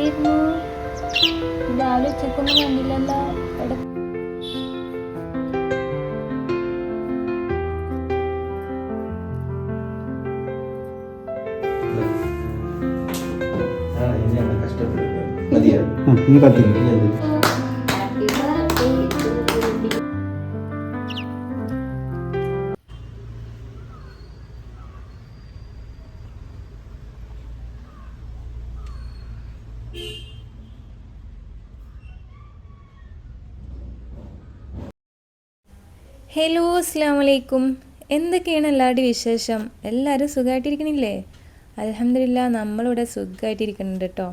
എവിടെയിരുന്നു രാവിലെ ഉച്ചക്കൊന്നും കണ്ടില്ലല്ലോ. കഷ്ടപ്പെടുക മതിയോ? ഹലോ അസ്സാം വലൈക്കും എന്തൊക്കെയാണ് എല്ലാവരുടെയും വിശേഷം? എല്ലാവരും സുഖമായിട്ടിരിക്കണില്ലേ അലഹമില്ല നമ്മളിവിടെ സുഖമായിട്ടിരിക്കുന്നുണ്ട് കേട്ടോ.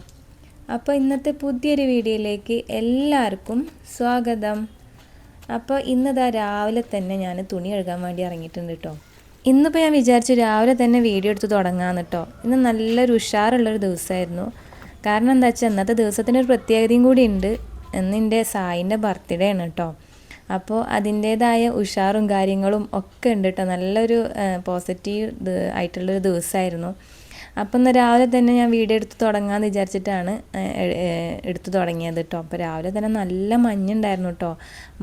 അപ്പോൾ ഇന്നത്തെ പുതിയൊരു വീഡിയോയിലേക്ക് എല്ലാവർക്കും സ്വാഗതം. അപ്പോൾ ഇന്നതാ രാവിലെ തന്നെ ഞാൻ തുണി കഴുകാൻ വേണ്ടി ഇറങ്ങിയിട്ടുണ്ട് കേട്ടോ. ഇന്നിപ്പോൾ ഞാൻ വിചാരിച്ചു രാവിലെ തന്നെ വീഡിയോ എടുത്ത് തുടങ്ങാമെന്ന് കേട്ടോ. ഇന്ന് നല്ലൊരു ഉഷാറുള്ളൊരു ദിവസമായിരുന്നു. കാരണം എന്താ വെച്ചാൽ ഇന്നത്തെ ദിവസത്തിനൊരു പ്രത്യേകതയും കൂടി ഉണ്ട്. എന്നിന്റെ സായിന്റെ ബർത്ത്ഡേ ആണ് കേട്ടോ. അപ്പോൾ അതിന്റേതായ ഉഷാറും കാര്യങ്ങളും ഒക്കെ ഉണ്ട് കേട്ടോ നല്ലൊരു പോസിറ്റീവ് ആയിട്ടുള്ളൊരു ദിവസമായിരുന്നു അപ്പം ഇന്ന് രാവിലെ തന്നെ ഞാൻ വീഡിയോ എടുത്ത് തുടങ്ങാമെന്ന് വിചാരിച്ചിട്ടാണ് എടുത്ത് തുടങ്ങിയത് കേട്ടോ അപ്പോൾ രാവിലെ തന്നെ നല്ല മഞ്ഞുണ്ടായിരുന്നു കേട്ടോ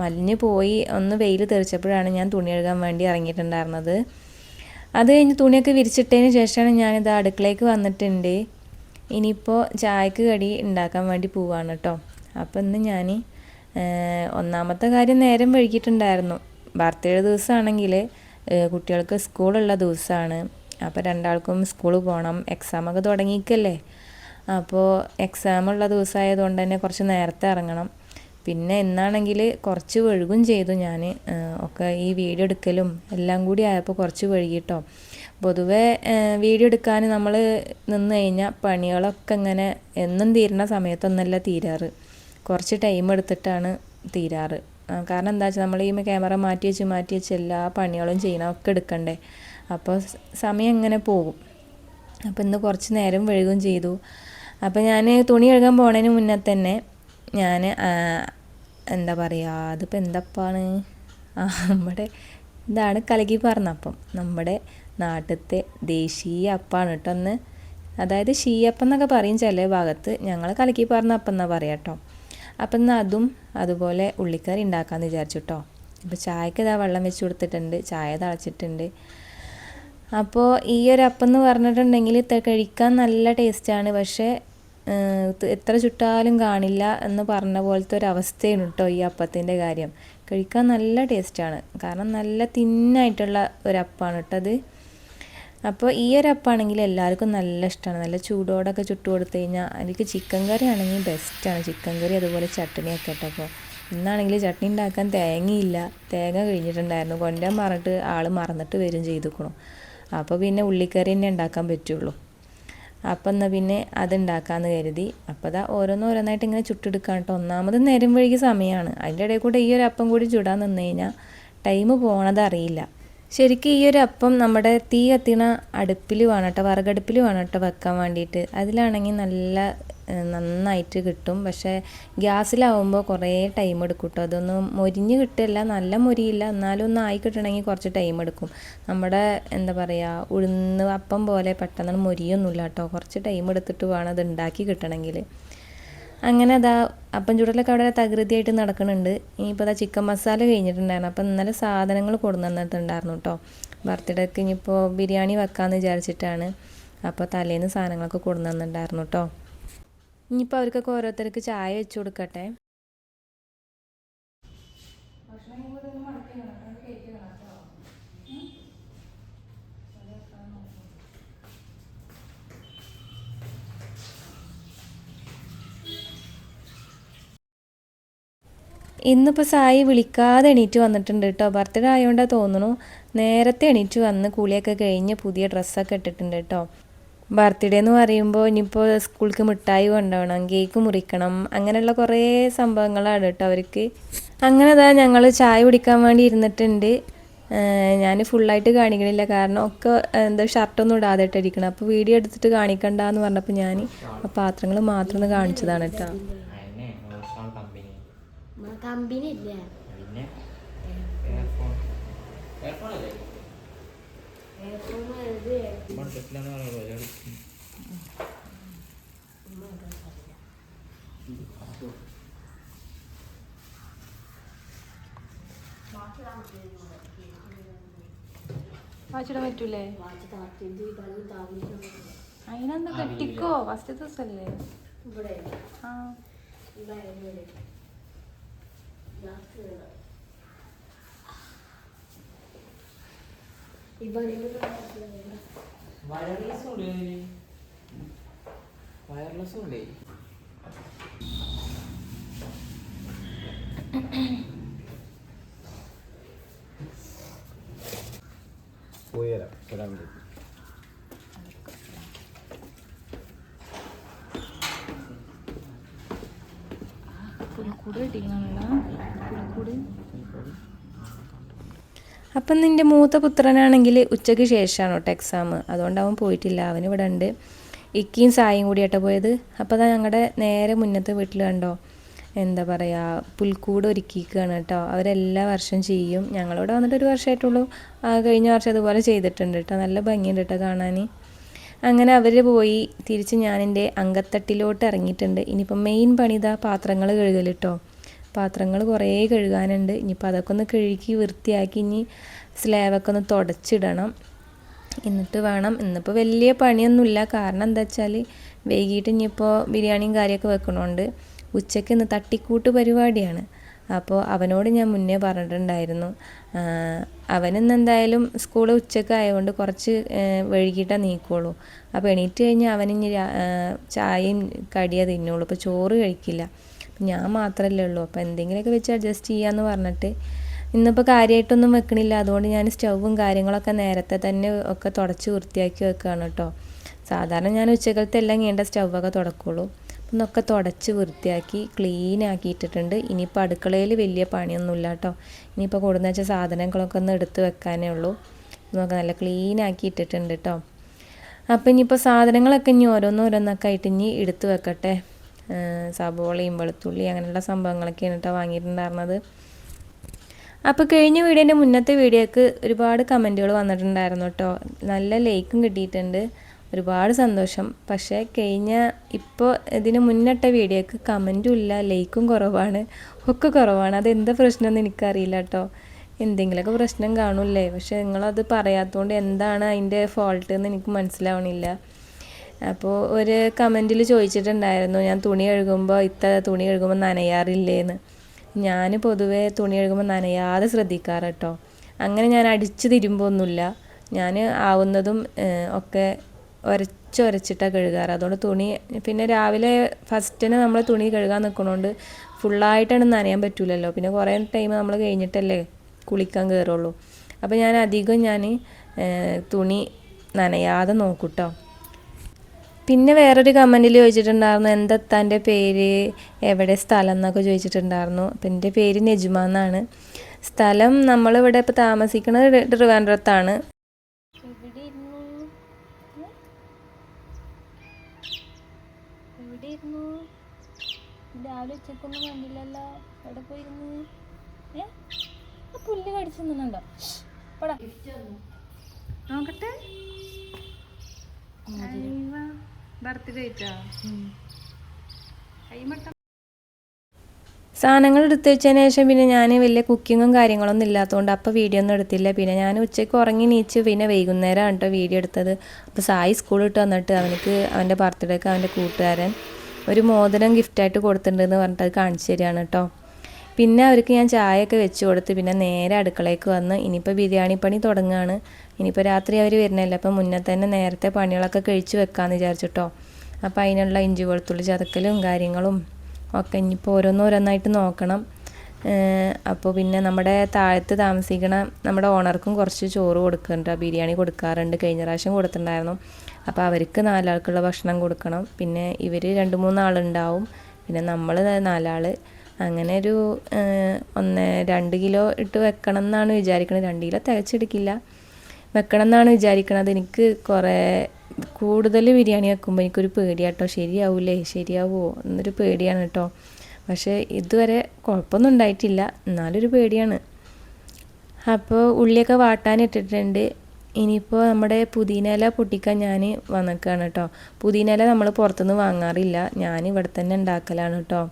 മഞ്ഞ് പോയി ഒന്ന് വെയിൽ തെറിച്ചപ്പോഴാണ് ഞാൻ തുണി കഴുകാൻ വേണ്ടി ഇറങ്ങിയിട്ടുണ്ടായിരുന്നത്. അത് കഴിഞ്ഞ് തുണിയൊക്കെ വിരിച്ചിട്ടതിന് ശേഷമാണ് ഞാനിത് അടുക്കളയ്ക്ക് വന്നിട്ടുണ്ട്. ഇനിയിപ്പോൾ ചായക്ക് കടി ഉണ്ടാക്കാൻ വേണ്ടി പോവാണ് കേട്ടോ അപ്പം ഇന്ന് ഞാൻ ഒന്നാമത്തെ കാര്യം നേരം വൈകിട്ടുണ്ടായിരുന്നു ബർത്ത്ഡേ ദിവസമാണെങ്കിൽ കുട്ടികൾക്ക് സ്കൂളുള്ള ദിവസമാണ്. അപ്പോൾ രണ്ടാൾക്കും സ്കൂളിൽ പോകണം എക്സാമൊക്കെ തുടങ്ങിയിക്കല്ലേ? അപ്പോൾ എക്സാമുള്ള ദിവസമായതുകൊണ്ട് തന്നെ കുറച്ച് നേരത്തെ ഇറങ്ങണം. പിന്നെ ഇന്നാണെങ്കിൽ കുറച്ച് വഴുകും ചെയ്തു ഞാൻ ഒക്കെ ഈ വീഡിയോ എടുക്കലും എല്ലാം കൂടി ആയപ്പോൾ കുറച്ച് വഴുകിട്ടോ. പൊതുവെ വീഡിയോ എടുക്കാൻ നമ്മൾ നിന്ന് കഴിഞ്ഞാൽ പണികളൊക്കെ ഇങ്ങനെ എന്നും തീരുന്ന സമയത്തൊന്നല്ല തീരാറ്. കുറച്ച് ടൈം എടുത്തിട്ടാണ് തീരാറ്. കാരണം എന്താ വെച്ചാൽ നമ്മൾ ഈ ക്യാമറ മാറ്റി വെച്ച് മാറ്റി വെച്ച് എല്ലാ പണികളും ചെയ്യണം ഒക്കെ എടുക്കണ്ടേ. അപ്പോൾ സമയം ഇങ്ങനെ പോകും. അപ്പോൾ ഇന്ന് കുറച്ച് നേരം വഴുകും ചെയ്തു. അപ്പോൾ ഞാൻ തുണി കഴുകാൻ പോണതിന് മുന്നേ തന്നെ ഞാൻ എന്താ പറയുക അതിപ്പോൾ എന്തപ്പാണ്? നമ്മുടെ ഇതാണ് കലകി പറഞ്ഞപ്പം നമ്മുടെ നാട്ടിലത്തെ ദേശീയ അപ്പാണ് കേട്ടോ ഒന്ന് അതായത് ഷീയപ്പം എന്നൊക്കെ പറയും ചില ഭാഗത്ത്. ഞങ്ങൾ കലക്കി പറഞ്ഞ അപ്പം എന്നാ പറയാം കേട്ടോ അപ്പം എന്നാൽ അതും അതുപോലെ ഉള്ളിക്കറി ഉണ്ടാക്കാമെന്ന് വിചാരിച്ചു കേട്ടോ അപ്പോൾ ചായക്ക് ഇതാ വെള്ളം വെച്ച് കൊടുത്തിട്ടുണ്ട് ചായ തളച്ചിട്ടുണ്ട്. അപ്പോൾ ഈ ഒരു അപ്പം എന്ന് പറഞ്ഞിട്ടുണ്ടെങ്കിൽ കഴിക്കാൻ നല്ല ടേസ്റ്റാണ് പക്ഷേ എത്ര ചുട്ടാലും കാണില്ല എന്ന് പറഞ്ഞ പോലത്തെ ഒരു അവസ്ഥയാണ് കേട്ടോ ഈ അപ്പത്തിന്റെ കാര്യം. കഴിക്കാൻ നല്ല ടേസ്റ്റാണ് കാരണം നല്ല തിന്നായിട്ടുള്ള ഒരു അപ്പമാണ് കേട്ടോ അത് അപ്പോൾ ഈ ഒരു അപ്പാണെങ്കിൽ എല്ലാവർക്കും നല്ല ഇഷ്ടമാണ് നല്ല ചൂടോടൊക്കെ ചുട്ട് കൊടുത്തു കഴിഞ്ഞാൽ എനിക്ക് ചിക്കൻ കറി ആണെങ്കിൽ ബെസ്റ്റാണ് ചിക്കൻ കറി അതുപോലെ ചട്ടണിയൊക്കെ കേട്ടോ അപ്പോൾ ഇന്നാണെങ്കിൽ ചട്നി ഉണ്ടാക്കാൻ തേങ്ങയില്ല. തേങ്ങ കഴിഞ്ഞിട്ടുണ്ടായിരുന്നു. കൊണ്ടുവരാൻ പറഞ്ഞിട്ട് ആൾ മറന്നിട്ട് വരും ചെയ്തുക്കണു. അപ്പോൾ പിന്നെ ഉള്ളിക്കറി തന്നെ ഉണ്ടാക്കാൻ പറ്റുള്ളൂ. അപ്പം എന്നാൽ പിന്നെ അതുണ്ടാക്കാമെന്ന് കരുതി. അപ്പോൾ അതാ ഓരോന്നോരോന്നായിട്ട് ഇങ്ങനെ ചുട്ടെടുക്കാം കേട്ടോ ഒന്നാമത് നേരം വഴിക്ക് സമയമാണ് അതിന്റെ ഇടയിൽ കൂടെ ഈ ഒരു അപ്പം കൂടി ചുടാൻ നിന്ന് കഴിഞ്ഞാൽ ടൈം പോണത് അറിയില്ല. ശരിക്കും ഈ ഒരു അപ്പം നമ്മുടെ തീ കത്തിണ അടുപ്പിൽ വേണം കേട്ടോ വിറകടുപ്പിൽ വേണം കേട്ടോ വെക്കാൻ വേണ്ടിയിട്ട്. അതിലാണെങ്കിൽ നല്ല നന്നായിട്ട് കിട്ടും. പക്ഷേ ഗ്യാസിലാവുമ്പോൾ കുറേ ടൈം എടുക്കും കേട്ടോ അതൊന്ന് മൊരിഞ്ഞ് കിട്ടില്ല നല്ല മൊരിയില്ല. എന്നാലും ഒന്ന് ആയി കിട്ടണമെങ്കിൽ കുറച്ച് ടൈം എടുക്കും. നമ്മുടെ എന്താ പറയുക ഉഴുന്ന് അപ്പം പോലെ പെട്ടെന്ന് മൊരിയൊന്നുമില്ല കേട്ടോ കുറച്ച് ടൈം എടുത്തിട്ട് വേണം അത് ഉണ്ടാക്കി കിട്ടണമെങ്കിൽ. അങ്ങനെ അതാ അപ്പം ചുടലൊക്കെ അവിടെ തകൃതിയായിട്ട് നടക്കുന്നുണ്ട് ഇനിയിപ്പോൾ അതാ ചിക്കൻ മസാല കഴിഞ്ഞിട്ടുണ്ടായിരുന്നു. അപ്പം ഇന്നലെ സാധനങ്ങൾ കൊടുന്നു തന്നിട്ടുണ്ടായിരുന്നു കേട്ടോ ബർത്ത്ഡേക്ക് ഇനിയിപ്പോൾ ബിരിയാണി വെക്കാമെന്ന് വിചാരിച്ചിട്ടാണ്. അപ്പോൾ തലേന്ന് സാധനങ്ങളൊക്കെ കൊടുന്നു തന്നിട്ടുണ്ടായിരുന്നു കേട്ടോ ഇനിയിപ്പോൾ അവർക്കൊക്കെ ഓരോരുത്തർക്ക് ചായ വെച്ച് കൊടുക്കട്ടെ. ഇന്നിപ്പോൾ സായി വിളിക്കാതെ എണീറ്റ് വന്നിട്ടുണ്ട് കേട്ടോ ബർത്ത്ഡേ ആയതുകൊണ്ടാണ് തോന്നുന്നു നേരത്തെ എണീറ്റ് വന്ന് കൂളിയൊക്കെ കഴിഞ്ഞ് പുതിയ ഡ്രസ്സൊക്കെ ഇട്ടിട്ടുണ്ട് കേട്ടോ ബർത്ത്ഡേ എന്ന് പറയുമ്പോൾ ഇനിയിപ്പോൾ സ്കൂൾക്ക് മിഠായി കൊണ്ടുപോകണം കേക്ക് മുറിക്കണം അങ്ങനെയുള്ള കുറേ സംഭവങ്ങളാണ് കേട്ടോ അവർക്ക്. അങ്ങനെ അതാ ഞങ്ങൾ ചായ കുടിക്കാൻ വേണ്ടി ഇരുന്നിട്ടുണ്ട്. ഞാൻ ഫുള്ളായിട്ട് കാണിക്കണില്ല. കാരണം ഒക്കെ എന്താ ഷർട്ടൊന്നും ഇടാതെ ഇട്ടിരിക്കണം. അപ്പോൾ വീഡിയോ എടുത്തിട്ട് കാണിക്കണ്ടെന്ന് പറഞ്ഞപ്പോൾ ഞാൻ ആ പാത്രങ്ങൾ മാത്രം ഒന്ന് കാണിച്ചതാണ് കേട്ടോ കമ്പനി ഇല്ലേ വാച്ചിടാൻ അതിനെന്താ കെട്ടിക്കോ ഫസ്റ്റ് ദിവസല്ലേ? ഇവിടെ ആ. വയർലെസ് ഉണ്ട് വയർലെസ് ഉണ്ട്? പോയി തരാം വരാൻ വേണ്ടി പുൽക്കൂട് കെട്ടിക്കണല്ലോ പുൽക്കൂട് അപ്പം നിന്റെ മൂത്ത പുത്രനാണെങ്കിൽ ഉച്ചയ്ക്ക് ശേഷമാണ് കേട്ടോ എക്സാം അതുകൊണ്ട് അവൻ പോയിട്ടില്ല. അവൻ ഇവിടെ ഉണ്ട്. ഇക്കിയും സായും കൂടിയാട്ടോ പോയത്. അപ്പോൾ അതാ ഞങ്ങളുടെ നേരെ മുന്നത്തെ വീട്ടിൽ കണ്ടോ? എന്താ പറയുക പുൽക്കൂട് ഒരുക്കിയിരിക്കുകയാണ് കേട്ടോ അവരെല്ലാ വർഷം ചെയ്യും. ഞങ്ങളിവിടെ വന്നിട്ട് ഒരു വർഷമായിട്ടുള്ളൂ കഴിഞ്ഞ വർഷം അതുപോലെ ചെയ്തിട്ടുണ്ട് കേട്ടോ നല്ല ഭംഗിയുണ്ട് കേട്ടോ കാണാൻ അങ്ങനെ അവർ പോയി. തിരിച്ച് ഞാനെന്റെ അങ്കത്തട്ടിലോട്ട് ഇറങ്ങിയിട്ടുണ്ട്. ഇനിയിപ്പം മെയിൻ പണിതാ പാത്രങ്ങൾ കഴുകൽ കേട്ടോ പാത്രങ്ങൾ കുറേ കഴുകാനുണ്ട്. ഇനിയിപ്പോൾ അതൊക്കെ ഒന്ന് കഴുകി വൃത്തിയാക്കി ഇനി സ്ലാബൊക്കെ ഒന്ന് തുടച്ചിടണം. എന്നിട്ട് വേണം. ഇന്നിപ്പോൾ വലിയ പണിയൊന്നുമില്ല. കാരണം എന്താ വെച്ചാൽ വൈകിട്ട് ഇനിയിപ്പോൾ ബിരിയാണിയും കാര്യമൊക്കെ വെക്കണോണ്ട് ഉച്ചയ്ക്ക് ഇന്ന് തട്ടിക്കൂട്ട് പരിപാടിയാണ്. അപ്പോൾ അവനോട് ഞാൻ മുന്നേ പറഞ്ഞിട്ടുണ്ടായിരുന്നു. അവനിന്ന് എന്തായാലും സ്കൂൾ ഉച്ചയ്ക്ക് ആയതുകൊണ്ട് കുറച്ച് വൈകിട്ടേ നീക്കുള്ളൂ. അപ്പോൾ എണീറ്റ് കഴിഞ്ഞാൽ അവനിനി ചായയും കടിയേ തിന്നുള്ളൂ. ഇപ്പോൾ ചോറ് കഴിക്കില്ല. ഞാൻ മാത്രമല്ലേ ഉള്ളൂ. അപ്പോൾ എന്തെങ്കിലുമൊക്കെ വെച്ച് അഡ്ജസ്റ്റ് ചെയ്യാമെന്ന് പറഞ്ഞിട്ട് ഇന്നിപ്പോൾ കാര്യമായിട്ടൊന്നും വെക്കണില്ല. അതുകൊണ്ട് ഞാൻ സ്റ്റൗവും കാര്യങ്ങളൊക്കെ നേരത്തെ തന്നെ ഒക്കെ തുടച്ച് വൃത്തിയാക്കി വെക്കുകയാണ് കേട്ടോ സാധാരണ ഞാൻ ഉച്ചക്കലത്തെ എല്ലാം ചെയ്യേണ്ട സ്റ്റൗവൊക്കെ തുടക്കുള്ളൂ. ഒന്നൊക്കെ തുടച്ച് വൃത്തിയാക്കി ക്ലീൻ ആക്കിയിട്ടിട്ടുണ്ട്. ഇനിയിപ്പോൾ അടുക്കളയിൽ വലിയ പണിയൊന്നുമില്ല കേട്ടോ ഇനിയിപ്പോൾ കൊടുന്ന വെച്ച സാധനങ്ങളൊക്കെ ഒന്ന് എടുത്ത് വെക്കാനേ ഉള്ളൂ. നമുക്ക് നല്ല ക്ലീൻ ആക്കി ഇട്ടിട്ടുണ്ട് കേട്ടോ അപ്പം ഇനിയിപ്പോൾ സാധനങ്ങളൊക്കെ ഇനി ഓരോന്നോരോന്നൊക്കെ ആയിട്ട് ഇനി എടുത്ത് വെക്കട്ടെ. സബോളയും വെളുത്തുള്ളി അങ്ങനെയുള്ള സംഭവങ്ങളൊക്കെയാണ് കേട്ടോ വാങ്ങിയിട്ടുണ്ടായിരുന്നത്. അപ്പോൾ കഴിഞ്ഞ വീഡിയോന്റെ മുന്നത്തെ വീഡിയോക്ക് ഒരുപാട് കമന്റുകൾ വന്നിട്ടുണ്ടായിരുന്നു കേട്ടോ നല്ല ലൈക്കും കിട്ടിയിട്ടുണ്ട്. ഒരുപാട് സന്തോഷം. പക്ഷേ കഴിഞ്ഞ ഇപ്പോൾ ഇതിന് മുന്നിട്ട വീഡിയോക്ക് കമന്റും ഇല്ല ലൈക്കും കുറവാണ് ഒക്കെ കുറവാണ്. അതെന്താ പ്രശ്നമെന്ന് എനിക്കറിയില്ല കേട്ടോ എന്തെങ്കിലുമൊക്കെ പ്രശ്നം കാണൂല്ലേ പക്ഷേ നിങ്ങളത് പറയാത്തതുകൊണ്ട് എന്താണ് അതിന്റെ ഫോൾട്ട് എന്ന് എനിക്ക് മനസ്സിലാവണില്ല. അപ്പോൾ ഒരു കമന്റിൽ ചോദിച്ചിട്ടുണ്ടായിരുന്നു ഞാൻ തുണി കഴുകുമ്പോൾ ഇത്ത തുണി കഴുകുമ്പോൾ നനയാറില്ലേന്ന്? ഞാൻ പൊതുവേ തുണി കഴുകുമ്പോൾ നനയാതെ ശ്രദ്ധിക്കാറ് കേട്ടോ അങ്ങനെ ഞാൻ അടിച്ച് തിരുമ്പൊന്നുമില്ല. ഞാൻ ആവുന്നതും ഒക്കെ ഉരച്ചൊരച്ചിട്ടാണ് കഴുകാറ്. അതുകൊണ്ട് തുണി പിന്നെ രാവിലെ ഫസ്റ്റിന് നമ്മൾ തുണി കഴുകാൻ നിൽക്കണോണ്ട് ഫുള്ളായിട്ടാണ് നനയാൻ പറ്റൂലല്ലോ. പിന്നെ കുറേ ടൈം നമ്മൾ കഴിഞ്ഞിട്ടല്ലേ കുളിക്കാൻ കയറുള്ളൂ അപ്പോൾ ഞാൻ അധികം ഞാൻ തുണി നനയാതെ നോക്കൂട്ടോ. പിന്നെ വേറൊരു കമന്റിൽ ചോദിച്ചിട്ടുണ്ടായിരുന്നു എന്താ തന്റെ പേര്? എവിടെ സ്ഥലം എന്നൊക്കെ ചോദിച്ചിട്ടുണ്ടായിരുന്നു. അപ്പം എന്റെ പേര് നെജുമ എന്നാണ്. സ്ഥലം നമ്മളിവിടെ ഇപ്പോൾ താമസിക്കുന്നത് ട്രിവാൻഡ്രത്താണ് രാവിലെ ഉച്ചക്കൊന്നും കണ്ടില്ലല്ലോ. എവിടെ പോയിരുന്നു? ഏ? പുല്ല് കടിച്ചു നിന്നുണ്ടോ നോക്കട്ടെ. സാധനങ്ങൾ എടുത്തു വെച്ചതിന് ശേഷം പിന്നെ ഞാൻ വലിയ കുക്കിങ്ങും കാര്യങ്ങളൊന്നും ഇല്ലാത്തതുകൊണ്ട് അപ്പോൾ വീഡിയോ ഒന്നും എടുത്തില്ല. പിന്നെ ഞാൻ ഉച്ചയ്ക്ക് ഉറങ്ങി നീച്ച് പിന്നെ വൈകുന്നേരം കേട്ടോ വീഡിയോ എടുത്തത്. അപ്പോൾ സായി സ്കൂളിൽ ഇട്ട് വന്നിട്ട് അവനക്ക് അവന്റെ ബർത്ത്ഡേക്ക് അവന്റെ കൂട്ടുകാരൻ ഒരു മോതിരം ഗിഫ്റ്റായിട്ട് കൊടുത്തിട്ടുണ്ടെന്ന് പറഞ്ഞിട്ട് അത് കാണിച്ചു തരികയാണ് കേട്ടോ. പിന്നെ അവർക്ക് ഞാൻ ചായയൊക്കെ വെച്ച് കൊടുത്ത് പിന്നെ നേരെ അടുക്കളയ്ക്ക് വന്ന് ഇനിയിപ്പോൾ ബിരിയാണി പണി തുടങ്ങുകയാണ് ഇനിയിപ്പോൾ രാത്രി അവർ വരുന്നില്ല. അപ്പം മുന്നേ തന്നെ നേരത്തെ പണികളൊക്കെ കഴിച്ച് വെക്കാമെന്ന് വിചാരിച്ചിട്ടോ അപ്പോൾ അതിനുള്ള ഇഞ്ചി വെളുത്തുള്ളി ചതക്കലും കാര്യങ്ങളും ഒക്കെ ഇനിയിപ്പോൾ ഓരോന്നോരോന്നായിട്ട് നോക്കണം. അപ്പോൾ പിന്നെ നമ്മുടെ താഴത്ത് താമസിക്കണ നമ്മുടെ ഓണർക്കും കുറച്ച് ചോറ് കൊടുക്കുന്നുണ്ട്. ബിരിയാണി കൊടുക്കാറുണ്ട്. കഴിഞ്ഞ പ്രാവശ്യം കൊടുത്തിട്ടുണ്ടായിരുന്നു. അപ്പോൾ അവർക്ക് നാലാൾക്കുള്ള ഭക്ഷണം കൊടുക്കണം. പിന്നെ ഇവർ രണ്ട് മൂന്നാളുണ്ടാവും പിന്നെ നമ്മൾ നാലാൾ അങ്ങനെ ഒരു ഒന്ന് രണ്ട് കിലോ ഇട്ട് വെക്കണം എന്നാണ് വിചാരിക്കുന്നത് രണ്ട് കിലോ തികച്ചെടുക്കില്ല. വെക്കണം എന്നാണ് വിചാരിക്കണത്. എനിക്ക് കുറേ കൂടുതൽ ബിരിയാണി വെക്കുമ്പോൾ എനിക്കൊരു പേടിയാട്ടോ. ശരിയാവൂലേ? ശരിയാവുമോ എന്നൊരു പേടിയാണ് കേട്ടോ. പക്ഷേ ഇതുവരെ കുഴപ്പമൊന്നും ഉണ്ടായിട്ടില്ല. എന്നാലൊരു പേടിയാണ്. അപ്പോൾ ഉള്ളിയൊക്കെ വാട്ടാൻ വാട്ടാനിട്ടിട്ടുണ്ട് ഇനിയിപ്പോൾ നമ്മുടെ പുതിനയില പൊട്ടിക്കാൻ ഞാൻ വന്നേക്കാണ് കേട്ടോ. പുതിനയില നമ്മൾ പുറത്തുനിന്ന് വാങ്ങാറില്ല. ഞാൻ ഇവിടെ തന്നെ ഉണ്ടാക്കലാണ് കേട്ടോ.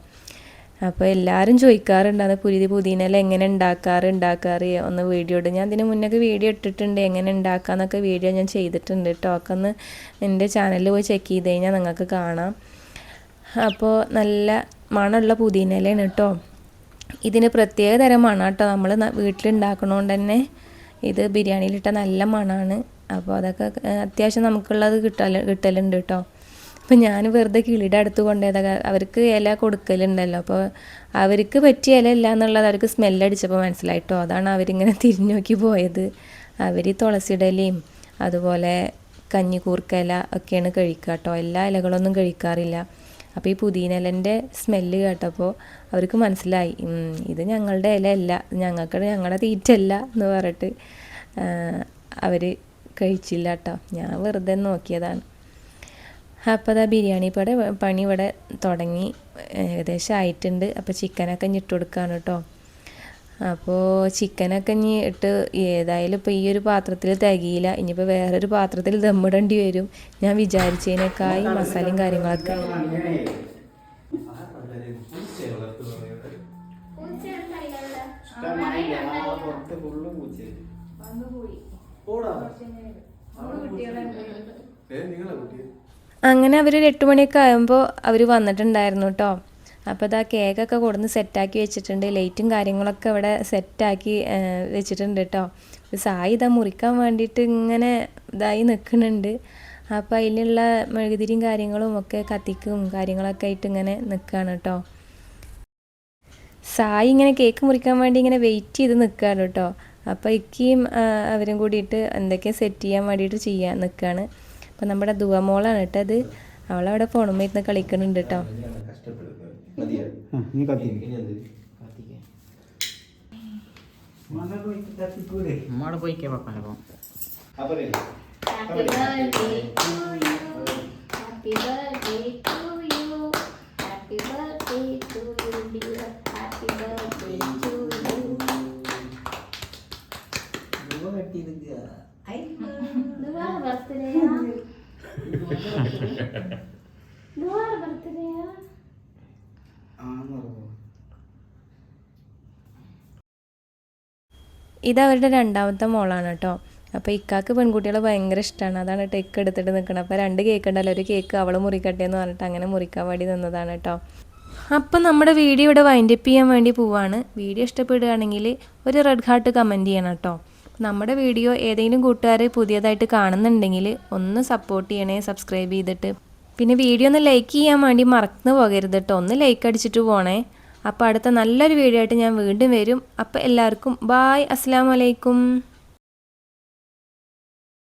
അപ്പോൾ എല്ലാവരും ചോദിക്കാറുണ്ട് അത് പുതിയ പുതിയനെല്ലാം എങ്ങനെ ഉണ്ടാക്കാറ് ഉണ്ടാക്കാറ്? ഒന്ന് വീഡിയോ ഇടും. ഞാൻ ഇതിന് മുന്നേ വീഡിയോ ഇട്ടിട്ടുണ്ട് എങ്ങനെ ഉണ്ടാക്കാന്നൊക്കെ വീഡിയോ ഞാൻ ചെയ്തിട്ടുണ്ട് കേട്ടോ ഒന്ന് എന്റെ ചാനലിൽ പോയി ചെക്ക് ചെയ്ത് കഴിഞ്ഞാൽ നിങ്ങൾക്ക് കാണാം. അപ്പോൾ നല്ല മണമുള്ള പുതിനയിലയാണ് കേട്ടോ ഇതിന് പ്രത്യേക തരം മണം കേട്ടോ നമ്മൾ വീട്ടിലുണ്ടാക്കണോണ്ട് തന്നെ ഇത് ബിരിയാണിയിലിട്ട നല്ല മണമാണ് അപ്പോൾ അതൊക്കെ അത്യാവശ്യം നമുക്കുള്ളത് കിട്ടൽ കിട്ടലുണ്ട് കേട്ടോ അപ്പം ഞാൻ വെറുതെ കിളിയുടെ അടുത്ത് കൊണ്ടുപോയതൊക്കെ അവർക്ക് ഇല കൊടുക്കലുണ്ടല്ലോ. അപ്പോൾ അവർക്ക് പറ്റിയ ഇല ഇല്ല എന്നുള്ളത് അവർക്ക് സ്മെല്ലടിച്ചപ്പോൾ മനസ്സിലായിട്ടോ? അതാണ് അവരിങ്ങനെ തിരിഞ്ഞു നോക്കി പോയത്. അവർ തുളസിയുടെ ഇലയും അതുപോലെ കഞ്ഞിക്കൂർക്കയില ഒക്കെയാണ് കഴിക്കുക കേട്ടോ എല്ലാ ഇലകളൊന്നും കഴിക്കാറില്ല. അപ്പോൾ ഈ പുതിനയിലന്റെ സ്മെല്ല് കേട്ടപ്പോൾ അവർക്ക് മനസ്സിലായി. ഇത് ഞങ്ങളുടെ ഇല അല്ല ഞങ്ങൾക്ക് ഞങ്ങളുടെ തീറ്റല്ല എന്ന് പറഞ്ഞിട്ട് അവർ കഴിച്ചില്ല കേട്ടോ. ഞാൻ വെറുതെ നോക്കിയതാണ്. അപ്പോൾ അതാ ബിരിയാണി പട പണി ഇവിടെ തുടങ്ങി. ഏകദേശം ആയിട്ടുണ്ട്. അപ്പോൾ ചിക്കനൊക്കെ ഇനി ഇട്ട് കൊടുക്കുകയാണ് കേട്ടോ അപ്പോൾ ചിക്കനൊക്കെ ഇനി ഇട്ട് ഏതായാലും ഇപ്പോൾ ഈ ഒരു പാത്രത്തിൽ തികയില്ല. ഇനിയിപ്പോൾ വേറൊരു പാത്രത്തിൽ ദമ്മിടേണ്ടി വരും. ഞാൻ വിചാരിച്ചതിനേക്കായി മസാലയും കാര്യങ്ങളൊക്കെ. നിങ്ങളെ കുട്ടിയെ? അങ്ങനെ അവർ ഒരു എട്ട് മണിയൊക്കെ ആകുമ്പോൾ അവർ വന്നിട്ടുണ്ടായിരുന്നു കേട്ടോ അപ്പോൾ ഇതാ കേക്കൊക്കെ കൊടുന്ന് സെറ്റാക്കി വെച്ചിട്ടുണ്ട്. ലൈറ്റും കാര്യങ്ങളൊക്കെ ഇവിടെ സെറ്റാക്കി വെച്ചിട്ടുണ്ട് കേട്ടോ സായി ഇതാ മുറിക്കാൻ വേണ്ടിയിട്ട് ഇങ്ങനെ ഇതായി നിൽക്കുന്നുണ്ട് അപ്പോൾ അതിലുള്ള മെഴുകുതിരിയും കാര്യങ്ങളും ഒക്കെ കത്തിക്കും കാര്യങ്ങളൊക്കെ ആയിട്ട് ഇങ്ങനെ നിൽക്കുകയാണ് കേട്ടോ സായി ഇങ്ങനെ കേക്ക് മുറിക്കാൻ വേണ്ടി ഇങ്ങനെ വെയിറ്റ് ചെയ്ത് നിൽക്കുകയാണ് കേട്ടോ അപ്പോൾ ഇക്കിയും അവരും കൂടിയിട്ട് എന്തൊക്കെയാണ് സെറ്റ് ചെയ്യാൻ വേണ്ടിയിട്ട് ചെയ്യാൻ നിൽക്കുകയാണ് അപ്പോൾ നമ്മുടെ ദുവമോളാണ് കേട്ടോ അത് അവളവിടെ ഫോണുമ്മ ഇരുന്ന് കളിക്കുന്നുണ്ട് കേട്ടോ അപ്പൊ Happy birthday to you. Happy birthday to you. Dear. Happy birthday to you. ബർത്ത്ഡേയാ ഇത് അവരുടെ രണ്ടാമത്തെ മോളാണ് കേട്ടോ. അപ്പോൾ ഇക്കാക്ക് പെൺകുട്ടികളെ ഭയങ്കര ഇഷ്ടമാണ് അതാണ് ടെക്ക് എടുത്തിട്ട് നിൽക്കുന്നത് അപ്പോൾ രണ്ട് കേക്ക് ഉണ്ടല്ലോ. ഒരു കേക്ക് അവൾ മുറിക്കട്ടെ എന്ന് പറഞ്ഞിട്ട് അങ്ങനെ മുറിക്കാൻ വേണ്ടി നിന്നതാണ് കേട്ടോ. അപ്പം നമ്മുടെ വീഡിയോ ഇവിടെ വൈൻഡപ്പ് ചെയ്യാൻ വേണ്ടി പോവാണ്. വീഡിയോ ഇഷ്ടപ്പെടുകയാണെങ്കിൽ ഒരു റെഡ് ഹാർട്ട് കമന്റ് ചെയ്യണം കേട്ടോ. നമ്മുടെ വീഡിയോ ഏതെങ്കിലും കൂട്ടുകാർ പുതിയതായിട്ട് കാണുന്നുണ്ടെങ്കിൽ ഒന്ന് സപ്പോർട്ട് ചെയ്യണേ സബ്സ്ക്രൈബ് ചെയ്തിട്ട്. പിന്നെ വീഡിയോ ഒന്ന് ലൈക്ക് ചെയ്യാൻ വേണ്ടി മറന്നു പോകരുത് കേട്ടോ ഒന്ന് ലൈക്ക് അടിച്ചിട്ട് പോണേ. അപ്പോൾ അടുത്ത നല്ലൊരു വീഡിയോ ആയിട്ട് ഞാൻ വീണ്ടും വരും. അപ്പോൾ എല്ലാവർക്കും ബായ് അസ്സാം വലൈക്കും